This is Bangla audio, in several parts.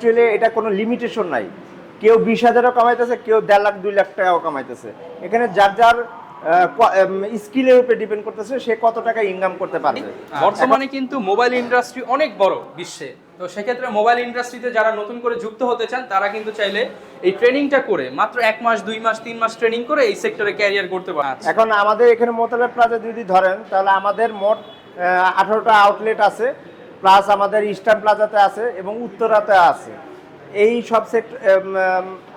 অ্যাকচুয়ালি এটা কোনো লিমিটেশন নাই। কেউ বিশ হাজারও কামাইতেছে কেউ দেড় লাখ দুই লাখ টাকাও কামাইতেছে। এখানে যার যার স্কিলের উপরে ডিপেন্ড করতেছে সে কত টাকা ইনকাম করতে পারবে। বর্তমানে কিন্তু মোবাইল ইন্ডাস্ট্রি অনেক বড় বিশ্বে। তো সেক্ষেত্রে মোবাইল ইন্ডাস্ট্রিতে যারা নতুন করে যুক্ত হতে চান তারা কিন্তু চাইলে এই ট্রেনিংটা করে মাত্র এক মাস দুই মাস তিন মাস ট্রেনিং করে এই সেক্টরে ক্যারিয়ার করতে পারে এখন আমাদের এখানে মোতালেব প্লাজা যদি ধরেন তাহলে আমাদের মোট আঠারোটা আউটলেট আছে। প্লাস আমাদের ইস্টার্ন প্লাজাতে আছে এবং উত্তরাতে আছে। এই সব সেক্টর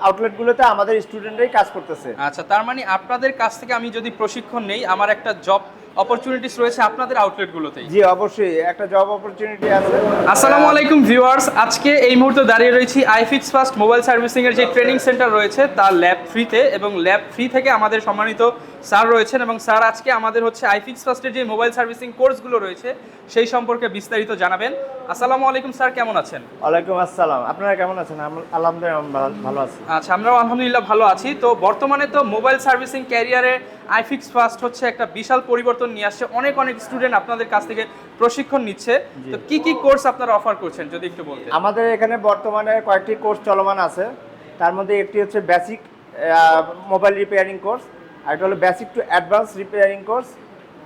আউটলেটগুলোতে আমাদের স্টুডেন্টরাই কাজ করতেছে। আচ্ছা তার মানে আপনাদের কাছ থেকে আমি যদি প্রশিক্ষণ নেই, আমার একটা জব অপরচুনিটিস রয়েছে আপনাদের আউটলেটগুলোতেই জি অবশ্যই। একটা জব অপরচুনিটি আছে। আসসালামু আলাইকুম ভিউয়ার্স আজকে এই মুহূর্তে দাঁড়িয়ে রয়েছি আইফিক্স ফাস্ট মোবাইল সার্ভিসিং এর যে ট্রেনিং সেন্টার রয়েছে তার ল্যাব ফ্রিতে এবং ল্যাব ফ্রি থেকে আমাদের সম্মানিত স্যার রয়েছেন এবং স্যার আজকে আমাদের হচ্ছে আইফিক্স ফাস্টের যে মোবাইল সার্ভিসিং কোর্সগুলো রয়েছে সেই সম্পর্কে বিস্তারিত জানাবেন। আসসালামু আলাইকুম স্যার কেমন আছেন? ওয়ালাইকুম আসসালাম। আপনারা কেমন আছেন? আলহামদুলিল্লাহ ভালো- আছি। আচ্ছা আমরাও আলহামদুলিল্লাহ ভালো আছি। তো বর্তমানে তো মোবাইল সার্ভিসিং ক্যারিয়ারে আইফিক্স ফাস্ট হচ্ছে একটা বিশাল পরিবর্তন নিয়ে আসছে। অনেক অনেক স্টুডেন্ট আপনাদের কাছ থেকে প্রশিক্ষণ নিচ্ছে। তো কি কি কোর্স আপনারা অফার করছেন যদি একটু বলতেন? আমাদের এখানে বর্তমানে কয়েকটি কোর্স চলমান আছে। তার মধ্যে একটি হচ্ছে বেসিক মোবাইল রিপেয়ারিং কোর্স আরেকটা হলো basic to advance repairing course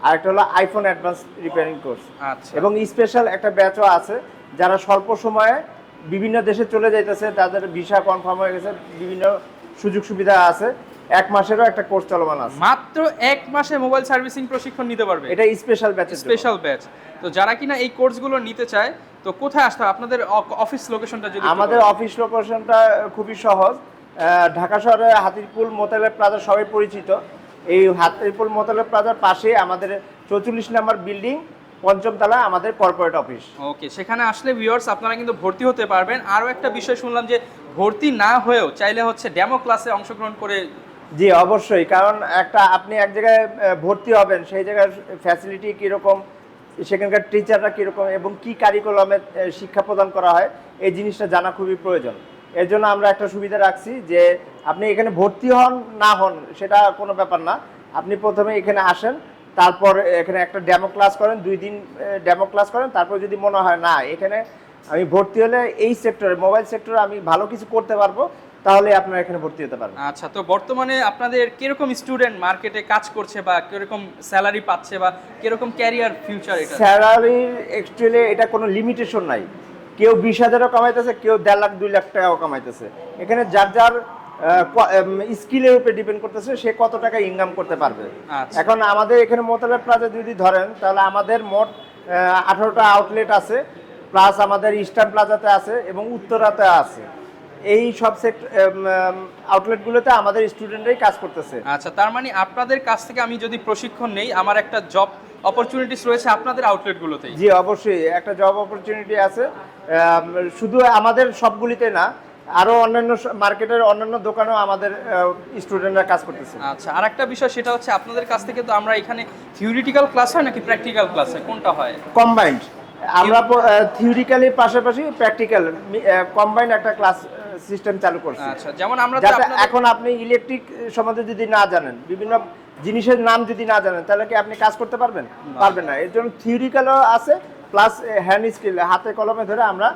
আরেকটা হলো আইফোন অ্যাডভান্স রিপেয়ারিং কোর্স আচ্ছা। এবং স্পেশাল একটা ব্যাচও আছে যারা স্বল্প সময়ে বিভিন্ন দেশে চলে যাইতেছে তাদের ভিসা কনফার্ম হয়ে গেছে বিভিন্ন সুযোগ সুবিধা আছে এক মাসেরও একটা কোর্স চলমান আছে। মাত্র এক মাসে মোবাইল সার্ভিসিং প্রশিক্ষণ নিতে পারবে? এটা স্পেশাল ব্যাচ স্পেশাল ব্যাচ তো যারা কিনা এই কোর্সগুলো নিতে চায় তো কোথায় আসতে হবে? আপনাদের অফিস লোকেশনটা যদি আমাদের অফিস লোকেশনটা খুবই সহজ। ঢাকা শহরে হাতিরপুল মোতালেব প্লাজা সবাই পরিচিত। এই হাতিরপুল মোতালেব প্লাজার পাশে আমাদের চৌচল্লিশ নাম্বার বিল্ডিং পঞ্চম তলা আমাদের কর্পোরেট অফিস ওকে সেখানে আসলে ভিউয়ার্স আপনারা কিন্তু ভর্তি হতে পারবেন। আরও একটা বিষয় শুনলাম যে ভর্তি না হয়েও চাইলে হচ্ছে ডেমো ক্লাসে অংশগ্রহণ করে জি অবশ্যই কারণ একটা আপনি এক জায়গায় ভর্তি হবেন সেই জায়গার ফ্যাসিলিটি কীরকম সেখানকার টিচাররা কীরকম এবং কি কারিকুলামে শিক্ষা প্রদান করা হয় এই জিনিসটা জানা খুবই প্রয়োজন। এর জন্য আমরা একটা সুবিধা রাখছি যে আপনি এখানে ভর্তি হন না হন সেটা কোনো ব্যাপার না। আপনি প্রথমে এখানে আসেন তারপর এখানে একটা ডেমো ক্লাস করেন দুই দিন ডেমো ক্লাস করেন তারপর যদি মনে হয় না এখানে আমি ভর্তি হলে এই সেক্টরে মোবাইল সেক্টরে আমি ভালো কিছু করতে পারব তাহলে আপনারা এখানে ভর্তি হতে পারবেন। আচ্ছা তো বর্তমানে আপনাদের কীরকম স্টুডেন্ট মার্কেটে কাজ করছে বা কীরকম স্যালারি পাচ্ছে বা কীরকম ক্যারিয়ার ফিউচার এটা? স্যালারির অ্যাকচুয়ালি এটা কোনো লিমিটেশন নাই। কেউ বিশ হাজারও কামাইতেছে কেউ দেড় লাখ দুই লাখ টাকাও কামাইতেছে। এখানে যার যার স্কিলের উপরে ডিপেন্ড করতেছে সে কত টাকা ইনকাম করতে পারবে। আচ্ছা। এখন আমাদের এখানে মোতালেব প্লাজা যদি ধরেন তাহলে আমাদের মোট আঠারোটা আউটলেট আছে প্লাস আমাদের ইস্টার্ন প্লাজাতে আছে এবং উত্তরাতে আছে। এই সব সেক্টর আউটলেটগুলোতে আমাদের স্টুডেন্টরাই কাজ করতেছে। আচ্ছা তার মানে আপনাদের কাছ থেকে আমি যদি প্রশিক্ষণ নেই আমার একটা জব অপরচুনিটিস রয়েছে আপনাদের আউটলেটগুলোতেই জি অবশ্যই একটা জব অপরচুনিটি আছে। শুধু আমাদের সবগুলিতে না আরও অন্যান্য মার্কেটের অন্যান্য দোকানেও আমাদের স্টুডেন্টরা কাজ করতেছে। আচ্ছা আর একটা বিষয় সেটা হচ্ছে আপনাদের কাছ থেকে তো আমরা এখানে থিওরিটিক্যাল ক্লাস হয় নাকি প্র্যাকটিক্যাল ক্লাস হয়? কোনটা হয়? কম্বাইন্ড আমরা থিওরিক্যালি পাশাপাশি প্র্যাকটিক্যাল কম্বাইন্ড একটা ক্লাস সিস্টেম চালু করছি। আচ্ছা যেমন আমরা এখন আপনি ইলেকট্রিক সম্বন্ধে যদি না জানেন বিভিন্ন জিনিসের নাম যদি না জানেন তাহলে কি আপনি কাজ করতে পারবেন? পারবেন না। এর জন্য থিওরিক্যালও আছে প্লাস হ্যান্ড স্কিল হাতে কলমে ধরে আমরা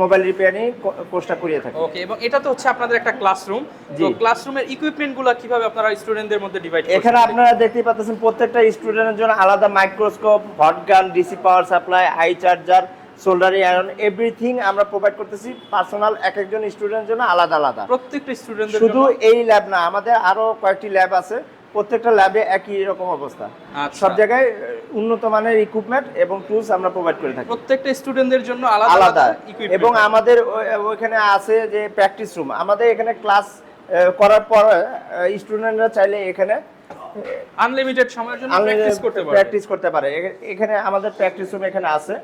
মোবাইল রিপেয়ারিং কোর্সটা করিয়ে থাকি। ওকে এবং এটা তো হচ্ছে আপনাদের একটা ক্লাসরুম। তো ক্লাসরুমের ইকুইপমেন্টগুলো কীভাবে আপনারা স্টুডেন্টদের মধ্যে ডিভাইড এখানে আপনারা দেখতেই পাচ্ছেন প্রত্যেকটা স্টুডেন্টের জন্য আলাদা microscope hot gun DC power supply high charger soldering iron everything আমরা প্রোভাইড করতেছি। পার্সোনাল এক একজন স্টুডেন্টের জন্য আলাদা আলাদা। প্রত্যেকটা স্টুডেন্টদের শুধু এই ল্যাব না আমাদের আরও কয়েকটি ল্যাব আছে। প্রত্যেকটা ল্যাবে একই রকম অবস্থা। আচ্ছা। সব জায়গায় উন্নত মানের ইকুইপমেন্ট এবং টুলস আমরা প্রোভাইড করে থাকি। প্রত্যেকটা স্টুডেন্টদের জন্য আলাদা আলাদা এবং আমাদের ওইখানে আছে যে প্র্যাকটিস রুম আমাদের এখানে ক্লাস করার পর স্টুডেন্টরা চাইলে এখানে আনলিমিটেড সময়ের জন্য প্র্যাকটিস করতে পারবে। প্র্যাকটিস করতে পারে। এখানে আমাদের প্র্যাকটিস রুম এখানে আছে।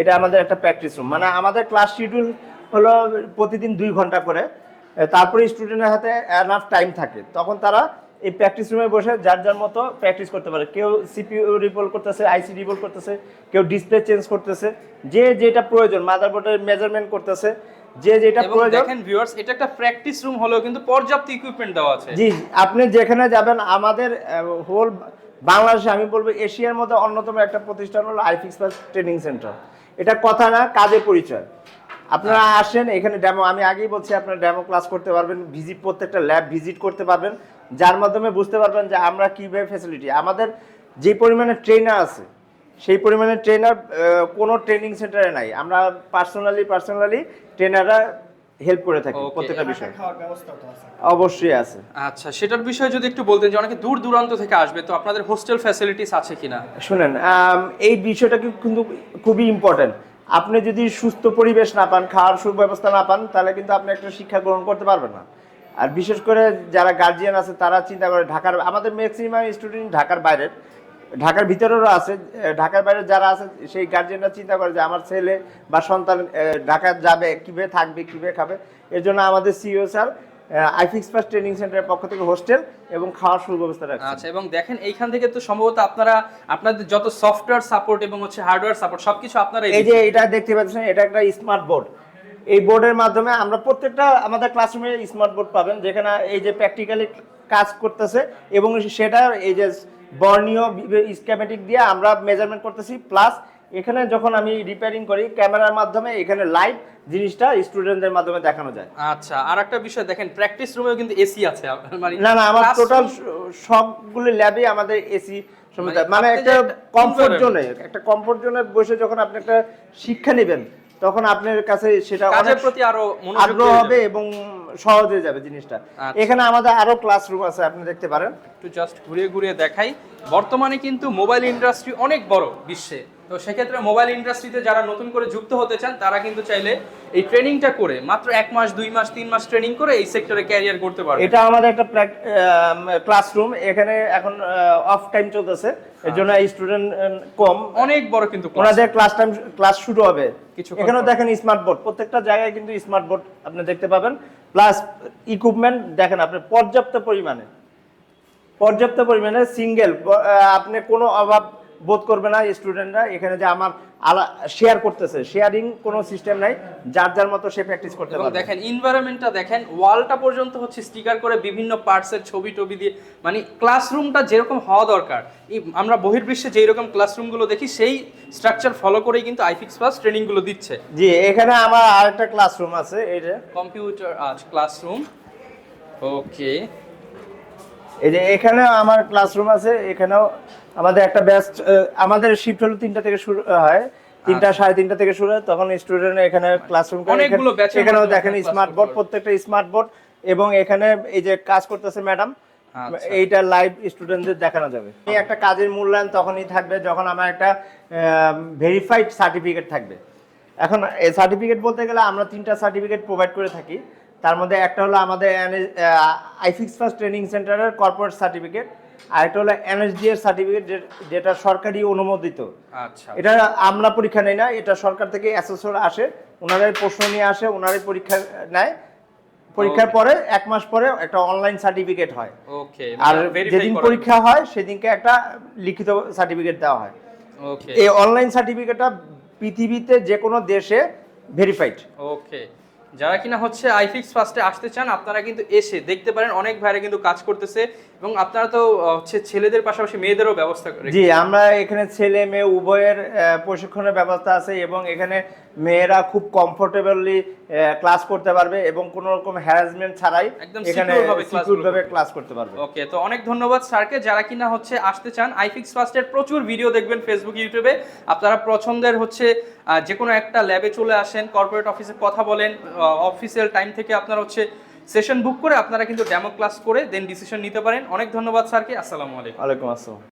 এটা আমাদের একটা প্র্যাকটিস রুম মানে আমাদের ক্লাস শিডিউল হলো প্রতিদিন দুই ঘণ্টা করে। তারপরে স্টুডেন্টের হাতে এনাফ টাইম থাকে। তখন তারা এই প্র্যাকটিস রুমে বসে যার যার মতো প্র্যাকটিস করতে পারে। কেউ সিপিইউ রিপোল করতেছে আইসি রিপোল করতেছে কেউ ডিসপ্লে চেঞ্জ করতেছে। যে যেটা প্রয়োজন মাদারবোর্ডের মেজারমেন্ট করতেছে যে যেটা প্রয়োজন দেখেন ভিউয়ার্স এটা একটা প্র্যাকটিস রুম হলেও কিন্তু পর্যাপ্ত ইকুইপমেন্ট দেওয়া আছে। জি আপনি যেখানে যাবেন আমাদের হোল বাংলাদেশে আমি বলব এশিয়ার মধ্যে অন্যতম একটা প্রতিষ্ঠান হলো আইফিক্স প্লাস ট্রেনিং সেন্টার। এটা কথা না কাজে পরিচয়। আপনারা আসেন এখানে ডেমো আমি আগেই বলছি আপনারা ডেমো ক্লাস করতে পারবেন ভিজিট প্রত্যেকটা ল্যাব ভিজিট করতে পারবেন যার মাধ্যমে বুঝতে পারবেন যে আমরা কীভাবে ফ্যাসিলিটি আমাদের যে পরিমাণে ট্রেনার আছে সেই পরিমাণে ট্রেনার কোনো ট্রেনিং সেন্টারে নাই। আমরা পার্সোনালি পার্সোনালি ট্রেনাররা হেল্প করে থাকি প্রত্যেকটা বিষয়ে। অবশ্যই আছে। আচ্ছা সেটার বিষয়ে যদি একটু বলতেন যে অনেকে দূর দূরান্ত থেকে আসবে তো আপনাদের হোস্টেল ফ্যাসিলিটিস আছে কিনা? শুনেন এই বিষয়টা কিন্তু খুবই ইম্পর্টেন্ট আপনি যদি সুস্থ পরিবেশ না পান খাওয়ার সুব্যবস্থা না পান তাহলে কিন্তু আপনি একটা শিক্ষা গ্রহণ করতে পারবেন না। আর বিশেষ করে যারা গার্জিয়ান আছে তারা চিন্তা করে ঢাকার আমাদের ম্যাক্সিমাম স্টুডেন্ট ঢাকার বাইরের। ঢাকার ভিতরেরও আছে ঢাকার বাইরে যারা আছে সেই গার্জেনরা চিন্তা করে যে আমার ছেলে বা সন্তান ঢাকা যাবে কীভাবে থাকবে কীভাবে খাবে। এর জন্য আমাদের CEO sir iFix first training সেন্টারের পক্ষ থেকে হোস্টেল এবং খাওয়ার সুব্যবস্থা রাখছে আচ্ছা এবং দেখেন এইখান থেকে তো সম্ভবত আপনারা আপনাদের যত সফটওয়্যার সাপোর্ট এবং হচ্ছে হার্ডওয়্যার সাপোর্ট সবকিছু আপনারা এই যে এটা দেখতে পাচ্ছেন এটা একটা স্মার্ট বোর্ড এই বোর্ডের মাধ্যমে আমরা প্রত্যেকটা আমাদের ক্লাসরুমে স্মার্ট বোর্ড পাবেন যেখানে এই যে প্র্যাকটিক্যালি কাজ করতেছে এবং সেটা এই যে বর্ণীয় স্ক্যামেটিক দিয়ে আমরা মেজারমেন্ট করতেছি প্লাস এখানে যখন আমি রিপেয়ারিং করি ক্যামেরার মাধ্যমে এখানে লাইভ জিনিসটা স্টুডেন্টদের মাধ্যমে দেখানো যায়। আচ্ছা আর একটা বিষয় দেখেন প্র্যাকটিস রুমেও কিন্তু এসি আছে মানে না না আমার টোটাল সবগুলো ল্যাবে আমাদের এসি মানে মানে একটা কমফোর্ট জোনে একটা কমফোর্ট জোনে বসে যখন আপনি একটা শিক্ষা নেবেন তখন আপনার কাছে সেটা কাজের অনেক প্রতি আরও মনোযোগ আগ্রহ হবে এবং সহজ হয়ে যাবে জিনিসটা। আচ্ছা। এখানে আমাদের আরও ক্লাসরুম আছে আপনি দেখতে পারেন। একটু জাস্ট ঘুরিয়ে ঘুরিয়ে দেখাই। বর্তমানে কিন্তু মোবাইল ইন্ডাস্ট্রি অনেক বড় বিশ্বে। তো সেক্ষেত্রে মোবাইল ইন্ডাস্ট্রিতে যারা নতুন করে যুক্ত হতে চান তারা কিন্তু চাইলে এই ট্রেনিংটা করে মাত্র এক মাস দুই মাস তিন মাস ট্রেনিং করে এই সেক্টরে ক্যারিয়ার করতে পারবে এটা আমাদের একটা ক্লাসরুম এখানে এখন অফ টাইম চলতেছে। এর জন্য স্টুডেন্ট কম। অনেক বড় কিন্তু। ওনাদের ক্লাস টাইম ক্লাস শুরু হবে। কিছু এখানেও দেখেন স্মার্ট বোর্ড প্রত্যেকটা জায়গায় কিন্তু স্মার্ট বোর্ড আপনি দেখতে পাবেন। প্লাস ইকুইপমেন্ট দেখেন আপনি পর্যাপ্ত পরিমাণে পর্যাপ্ত পরিমাণে সিঙ্গেল আপনি কোনো অভাব বোধ করবে না স্টুডেন্টরা এখানে যে আমার আলা শেয়ার করতেছে। শেয়ারিং কোনো সিস্টেম নাই। যার যার মতো সে প্র্যাকটিস করতে পারবে। দেখেন এনভায়রনমেন্টটা দেখেন ওয়ালটা পর্যন্ত হচ্ছে স্টিকার করে বিভিন্ন পার্টসের ছবি টবি দিয়ে মানে ক্লাসরুমটা যেরকম হওয়া দরকার আমরা বহির্বিশ্বে যেই রকম ক্লাসরুমগুলো দেখি সেই স্ট্রাকচার ফলো করেই কিন্তু আইফিক্স ফার্স্ট ট্রেনিংগুলো দিচ্ছে। জি এখানে আমার আরেকটা ক্লাসরুম আছে এই যে। কম্পিউটার আজ ক্লাসরুম ওকে এই যে এখানে আমার ক্লাসরুম আছে এখানেও আমাদের একটা ব্যাচ আমাদের শিফট হলো তিনটা থেকে শুরু হয়। তিনটা সাড়ে তিনটা থেকে শুরু হয় তখন স্টুডেন্ট এখানে ক্লাসরুম আচ্ছা। এর এখানেও দেখেন স্মার্ট বোর্ড প্রত্যেকটা স্মার্ট বোর্ড এবং এখানে এই যে কাজ করতেছে ম্যাডাম আচ্ছা। এইটা লাইভ স্টুডেন্টদের দেখানো যাবে। এই একটা কাজের মূল্যায়ন তখনই থাকবে যখন আমার একটা ভেরিফাইড সার্টিফিকেট থাকবে। এখন এই সার্টিফিকেট বলতে গেলে আমরা তিনটা সার্টিফিকেট প্রোভাইড করে থাকি। তার মধ্যে একটা হলো আমাদের আইফিক্স ফার্স্ট ট্রেনিং সেন্টারের কর্পোরেট সার্টিফিকেট আর একটা হলো এনএসডি এর সার্টিফিকেট যেটা সরকারি অনুমোদিত। আচ্ছা। এটা আমরা পরীক্ষা নেই না এটা সরকার থেকে অ্যাসেসর আসে ওনারাই প্রশ্ন নিয়ে আসে ওনারাই পরীক্ষা নেয়। পরীক্ষার পরে এক মাস পরে একটা অনলাইন সার্টিফিকেট হয়। ওকে আর যেদিন পরীক্ষা হয় সেদিনকে একটা লিখিত সার্টিফিকেট দেওয়া হয়। ওকে এই অনলাইন সার্টিফিকেটটা পৃথিবীতে যে কোনো দেশে ভেরিফাইড ওকে যারা কিনা হচ্ছে আইফিক্স ফার্স্টে আসতে চান, আপনারা কিন্তু এসে দেখতে পারেন, অনেক ভাইরা কিন্তু কাজ করতেছে এবং আপনারা তো হচ্ছে ছেলেদের পাশাপাশি মেয়েদেরও ব্যবস্থা করে জি, আমরা এখানে ছেলে, মেয়ে উভয়ের প্রশিক্ষণের ব্যবস্থা আছে এবং এখানে মেয়েরা খুব কমফোর্টেবলি ক্লাস করতে পারবে এবং কোনো রকম হ্যারাসমেন্ট ছাড়াই এখানে secure ভাবে classগুলো সিকিউর ভাবে ক্লাস করতে পারবে। ওকে তো অনেক ধন্যবাদ স্যারকে। যারা কিনা হচ্ছে আসতে চান আইফিক্স ফার্স্টের প্রচুর ভিডিও দেখবেন ফেসবুক ইউটিউবে আপনারা পছন্দের হচ্ছে যে কোনো একটা ল্যাবে চলে আসেন কর্পোরেট অফিসে কথা বলেন অফিসিয়াল টাইম থেকে আপনারা হচ্ছে সেশন বুক করে আপনারা কিন্তু ডেমো ক্লাস করে দেন ডিসিশন নিতে পারেন। অনেক ধন্যবাদ স্যারকে। আসসালামু আলাইকুম। ওয়ালাইকুম আসসালাম।